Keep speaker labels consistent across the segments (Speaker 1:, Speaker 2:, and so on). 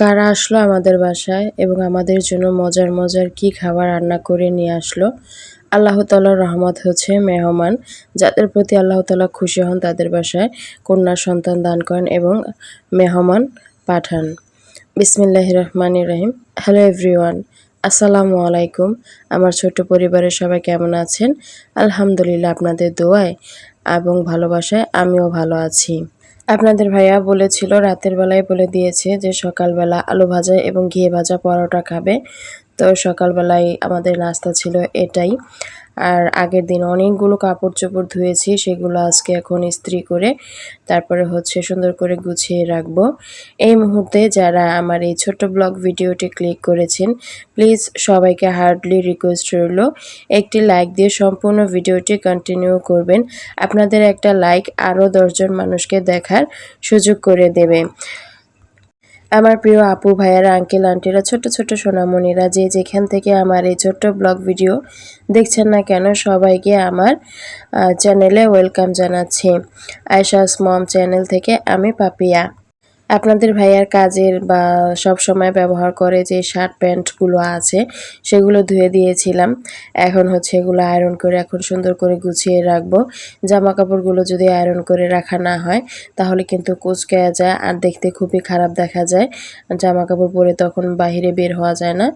Speaker 1: কারা আসলো আমাদের বাসায় এবং আমাদের জন্য মজার মজার কি খাবার রান্না করে নিয়ে আসলো? আল্লাহ তালার রহমত হচ্ছে মেহমান, যাদের প্রতি আল্লাহ তালা খুশি হন তাদের বাসায় কন্যা সন্তান দান করেন এবং মেহমান পাঠান। বিসমিল্লাহ রহমান রহিম। হ্যালো এভরিওয়ান, আসসালামু আলাইকুম। আমার ছোট্ট পরিবারের সবাই কেমন আছেন? আলহামদুলিল্লাহ আপনাদের দোয়ায় এবং ভালোবাসায় আমিও ভালো আছি। আপনাদের ভাইয়া বলেছিল, রাতের বেলায় বলে দিয়েছে যে সকালবেলা আলু ভাজা এবং ঘিয়ে ভাজা পরোটা খাবে। তো সকালবেলায় আমাদের নাস্তা ছিল এটাই। আর আগের দিন অনেকগুলো কাপড় চোপড় ধুয়েছি, সেগুলো আজকে এখন ইস্ত্রি করে তারপরে হচ্ছে সুন্দর করে গুছিয়ে রাখব। এই মুহূর্তে যারা আমার এই ছোট্ট ব্লগ ভিডিওটি ক্লিক করেছেন প্লিজ সবাইকে হার্ডলি রিকোয়েস্ট রইল, একটি লাইক দিয়ে সম্পূর্ণ ভিডিওটি কন্টিনিউ করবেন। আপনাদের একটা লাইক আরও দশজন মানুষকে দেখার সুযোগ করে দেবে। আমার প্রিয় আপু, ভাইয়ারা আঙ্কেল আন্টিরা ছোট ছোট সোনামণিরা, যে যেখান থেকে আমার এই ছোট্ট ব্লগ ভিডিও দেখছেন না কেন, সবাইকে আমার চ্যানেলে ওয়েলকাম জানাচ্ছি। আয়সাস মম চ্যানেল থেকে আমি পাপিয়া। আপনাদের ভাইয়ার কাজের বা সব সময় ব্যবহার করে যে শার্ট প্যান্টগুলো আছে, সেগুলো ধুয়ে দিয়েছিলাম। এখন হচ্ছে এগুলো আয়রন করে এখন সুন্দর করে গুছিয়ে রাখব। জামা কাপড়গুলো যদি আয়রন করে রাখা না হয়, তাহলে কিন্তু কুচকায়া যায় আর দেখতে খুবই খারাপ দেখা যায়। জামা কাপড় পরে তখন বাহিরে বের হওয়া যায় না।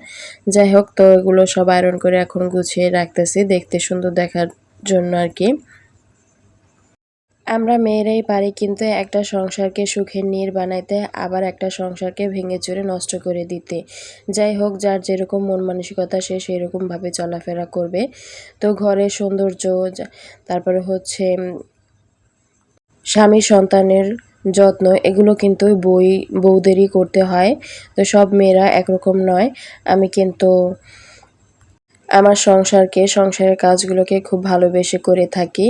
Speaker 1: যাই হোক, তো এগুলো সব আয়রন করে এখন গুছিয়ে রাখতেছি। দেখতে সুন্দর দেখার জন্য আর কি। আমরা মেয়েরাই পারি কিন্তু একটা সংসারকে সুখের নীর বানাইতে, আবার একটা সংসারকে ভেঙে চুরে নষ্ট করে দিতে। যাই হোক, যার যেরকম মন মানসিকতা, সে সেরকমভাবে চলাফেরা করবে। তো ঘরের সৌন্দর্য তারপরে হচ্ছে স্বামী সন্তানের যত্ন, এগুলো কিন্তু বই, বউদেরই করতে হয়। তো সব মেয়েরা একরকম নয়। আমি কিন্তু আমার সংসারকে, সংসারের কাজগুলোকে খুব ভালোবেসে করে থাকি।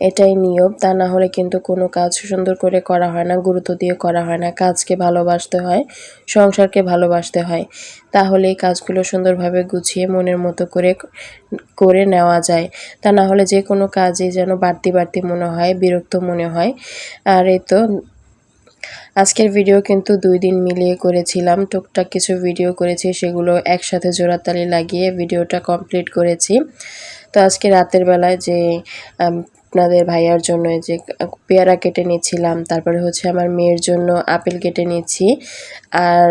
Speaker 1: এটাই নিয়ম। তা না হলে কিন্তু কোনো কাজ সুন্দর করে করা হয় না, গুরুত্ব দিয়ে করা হয় না। কাজকে ভালোবাসতে হয়, সংসারকে ভালোবাসতে হয়। তাহলে এই কাজগুলো সুন্দরভাবে গুছিয়ে মনের মতো করে করে নেওয়া যায়। তা না হলে যে কোনো কাজে যেন বাড়তি বাড়তি মনে হয়, বিরক্ত মনে হয়। আর এই তো আজকের ভিডিও কিন্তু দুই দিন মিলিয়ে করেছিলাম। টুকটাক কিছু ভিডিও করেছি, সেগুলো একসাথে জোড়াতালি লাগিয়ে ভিডিওটা কমপ্লিট করেছি। তো আজকে রাতের বেলায় যে আপনাদের ভাইয়ার জন্য যে পেয়ারা কেটে নিচ্ছিলাম, তারপরে হচ্ছে আমার মেয়ের জন্য আপেল কেটে নিচ্ছি। আর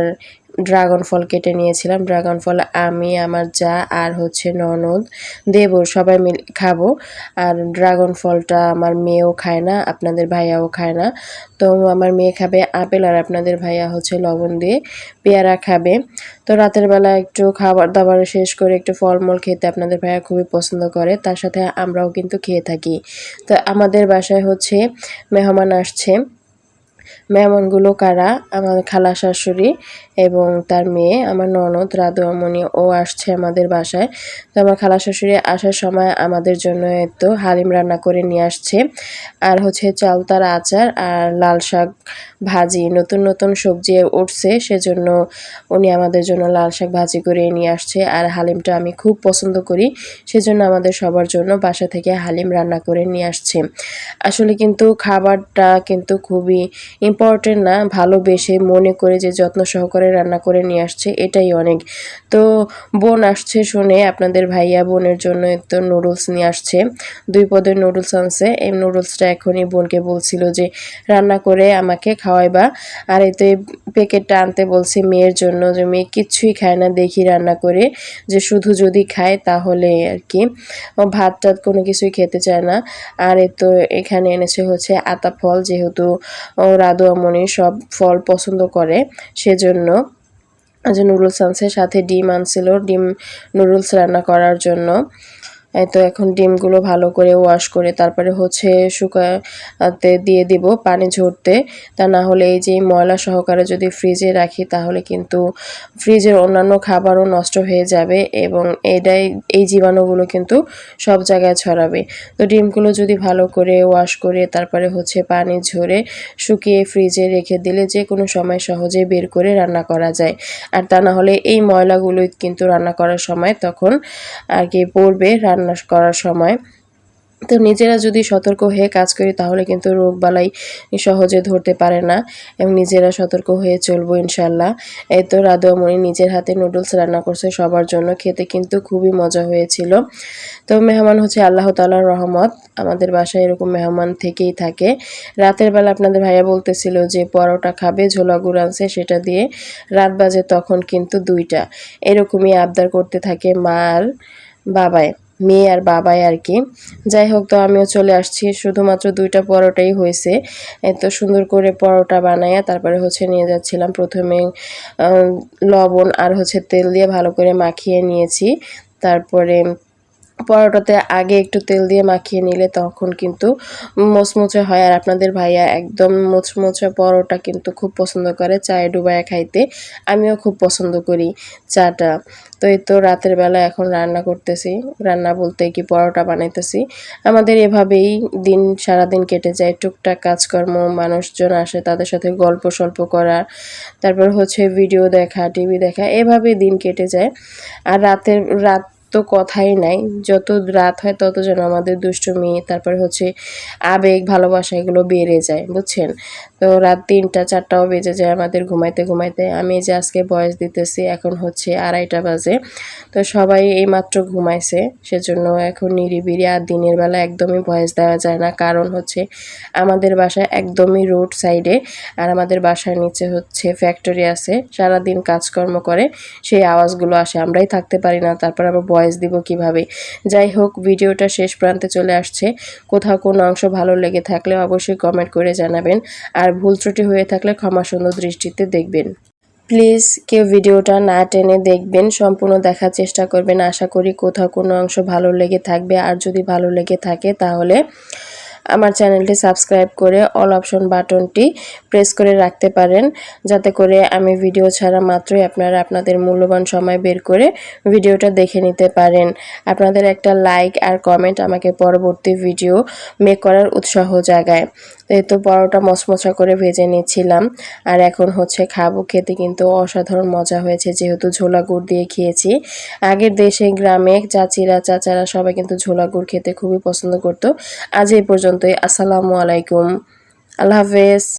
Speaker 1: ড্রাগন ফল কেটে নিয়েছিলাম। ড্রাগন ফল আমি, আমার যা, আর হচ্ছে ননদ, দেব, সবাই মিলে, খাব। আর ড্রাগন ফলটা আমার মেয়েও খায় না, আপনাদের ভাইয়াও খায় না। তো আমার মেয়ে খাবে আপেল আর আপনাদের ভাইয়া হচ্ছে লবণ দিয়ে পেয়ারা খাবে। তো রাতের বেলা একটু খাবার দাবার শেষ করে একটু ফলমূল খেতে আপনাদের ভাইয়া খুবই পছন্দ করে, তার সাথে আমরাও কিন্তু খেয়ে থাকি। তো আমাদের বাসায় হচ্ছে মেহমান আসছে। মেহমানগুলো কারা? আমার খালা শাশুড়ি এবং তার মেয়ে, আমার ননদ রাধুয়ামণি ও আসছে আমাদের বাসায়। তো আমার খালা শাশুড়ি আসার সময় আমাদের জন্য তো হালিম রান্না করে নিয়ে আসছে। আর হচ্ছে চালতার আচার আর লাল শাক ভাজি। নতুন নতুন সবজি উঠছে, সেজন্য উনি আমাদের জন্য লাল শাক ভাজি করে নিয়ে আসছে। আর হালিমটা আমি খুব পছন্দ করি, সেজন্য আমাদের সবার জন্য বাসা থেকে হালিম রান্না করে নিয়ে আসছে। আসলে কিন্তু খাবারটা কিন্তু খুবই ইম্পর্টেন্ট না, ভালোবেসে মনে করে যে যত্ন সহকারে রান্না করে নিয়ে আসছে, এটাই অনেক। তো বোন আসছে শুনে আপনাদের ভাইয়া বোনের জন্য তো নুডলস নিয়ে আসছে। দুই পদের নুডলস আনছে। এই নুডলসটা এখনই বোনকে বলছিল যে, রান্না করে আমাকে খাওয়াইবা। আর এতে প্যাকেটটা আনতে বলছে মেয়ের জন্য যে, মেয়ে কিচ্ছুই খায় না, দেখি রান্না করে। যে শুধু যদি খায় তাহলে আর কি। ভাত টাত কোনো কিছুই খেতে চায় না। আর এ তো এখানে এনেছে হচ্ছে আতা ফল, যেহেতু ও রাধু মনি সব ফল পছন্দ করে, সেজন্য যে নুডলস আনছে, সাথে ডিম আনছিল, ডিম নুডলস রান্না করার জন্য। তো এখন ডিমগুলো ভালো করে ওয়াশ করে তারপরে হচ্ছে শুকাতে দিয়ে দিব পানি ঝরতে। তা না হলে এই যে ময়লা সহকারে যদি ফ্রিজে রাখি তাহলে কিন্তু ফ্রিজের অন্যান্য খাবারও নষ্ট হয়ে যাবে এবং এটাই, এই জীবাণুগুলো কিন্তু সব জায়গায় ছড়াবে। তো ডিমগুলো যদি ভালো করে ওয়াশ করে তারপরে হচ্ছে পানি ঝরে শুকিয়ে ফ্রিজে রেখে দিলে যে কোনো সময় সহজে বের করে রান্না করা যায়। আর তা না হলে এই ময়লাগুলোই কিন্তু রান্না করার সময় তখন আর কি পড়বে, রান্না রান্না করার সময়। তো নিজেরা যদি সতর্ক হয়ে কাজ করি, তাহলে কিন্তু রোগ বালাই সহজে ধরতে পারে না এবং নিজেরা সতর্ক হয়ে চলবো ইনশাল্লাহ এই তো রাধুয়ামণি নিজের হাতে নুডলস রান্না করছে সবার জন্য, খেতে কিন্তু খুবই মজা হয়েছিল। তো মেহমান হচ্ছে আল্লাহ তালার রহমত, আমাদের বাসায় এরকম মেহমান থেকেই থাকে। রাতের বেলা আপনাদের ভাইয়া বলতেছিল যে পরোটা খাবে, ঝোলা গুড় আনছে সেটা দিয়ে। রাত বাজে তখন কিন্তু দুইটা। এরকমই আবদার করতে থাকে মা আর বাবায়। মেয়ে আর বাবাই আর কি। যাই হোক, তো আমিও চলে আসছি। শুধুমাত্র দুইটা পরোটাই হয়েছে। এত সুন্দর করে পরোটা বানাইয়া তারপরে হচ্ছে নিয়ে যাচ্ছিলাম প্রথমে লবণ আর হচ্ছে তেল দিয়ে ভালো করে মাখিয়ে নিয়েছি। তারপরে পরোটাতে আগে একটু তেল দিয়ে মাখিয়ে নিলে তখন কিন্তু মোচমোচে হয়। আর আপনাদের ভাইয়া একদম মোচমোচে পরোটা কিন্তু খুব পছন্দ করে চায়ে ডুবায় খাইতে। আমিও খুব পছন্দ করি চাটা। তো এই তো রাতের বেলা এখন রান্না করতেছি। রান্না বলতে কি পরোটা বানাইতেছি। আমাদের এভাবেই দিন সারাদিন কেটে যায়। টুকটাক কাজকর্ম, মানুষজন আসে তাদের সাথে গল্প সল্প করা, তারপর হচ্ছে ভিডিও দেখা, টিভি দেখা, এভাবেই দিন কেটে যায়। আর রাতের, রাত তো কথাই নাই। যত রাত হয় তত যেন আমাদের দুষ্টুমি তারপরে হচ্ছে আবেগ, ভালোবাসা এগুলো বেড়ে যায়, বুঝছেন? তো রাত তিনটা, চারটাও বেজে যায় আমাদের ঘুমাইতে ঘুমাইতে। আমি যে আজকে বয়স দিতেছি, এখন হচ্ছে আড়াইটা বাজে। তো সবাই এই মাত্র ঘুমাইছে, সেজন্য এখন নিরিবিরি আর দিনের বেলা একদমই ভয়েস দেওয়া যায় না। কারণ হচ্ছে আমাদের বাসা একদমই রোড সাইডে আর আমাদের বাসার নিচে হচ্ছে ফ্যাক্টরি আছে। সারাদিন কাজকর্ম করে সেই আওয়াজগুলো আসে, আমরাই থাকতে পারি না, তারপর আবার ভয়েস দিব কীভাবে? যাই হোক, ভিডিওটা শেষ প্রান্তে চলে আসছে। কোথাও কোন অংশ ভালো লেগে থাকলে অবশ্যই কমেন্ট করে জানাবেন। আর ভুল ত্রুটি হয়ে থাকলে ক্ষমা সুন্দর দৃষ্টিতে দেখবেন। প্লিজ কেউ ভিডিওটা না টেনে দেখবেন, সম্পূর্ণ দেখার চেষ্টা করবেন। আশা করি কোথাও কোনো অংশ ভালো লেগে থাকবে। আর যদি ভালো লেগে থাকে তাহলে আমার চ্যানেলটি সাবস্ক্রাইব করে অল অপশন বাটনটি প্রেস করে রাখতে পারেন, যাতে করে আমি ভিডিও ছাড়া মাত্রই আপনারা আপনাদের মূল্যবান সময় বের করে ভিডিওটা দেখে নিতে পারেন। আপনাদের একটা লাইক আর কমেন্ট আমাকে পরবর্তী ভিডিও মেক করার উৎসাহ জাগায়। এই তো পরোটা মচমচা করে ভেজে নিয়েছিলাম আর এখন হচ্ছে খাব খেতে কিন্তু অসাধারণ মজা হয়েছে যেহেতু ঝোলা গুড় দিয়ে খেয়েছি। আগের দেশে, গ্রামে চাচিরা, চাচারা সবাই কিন্তু ঝোলা গুড় খেতে খুবই পছন্দ করতো। আজ এই পর্যন্তই, আসসালামু আলাইকুম। আল্লাহ হাফেজ।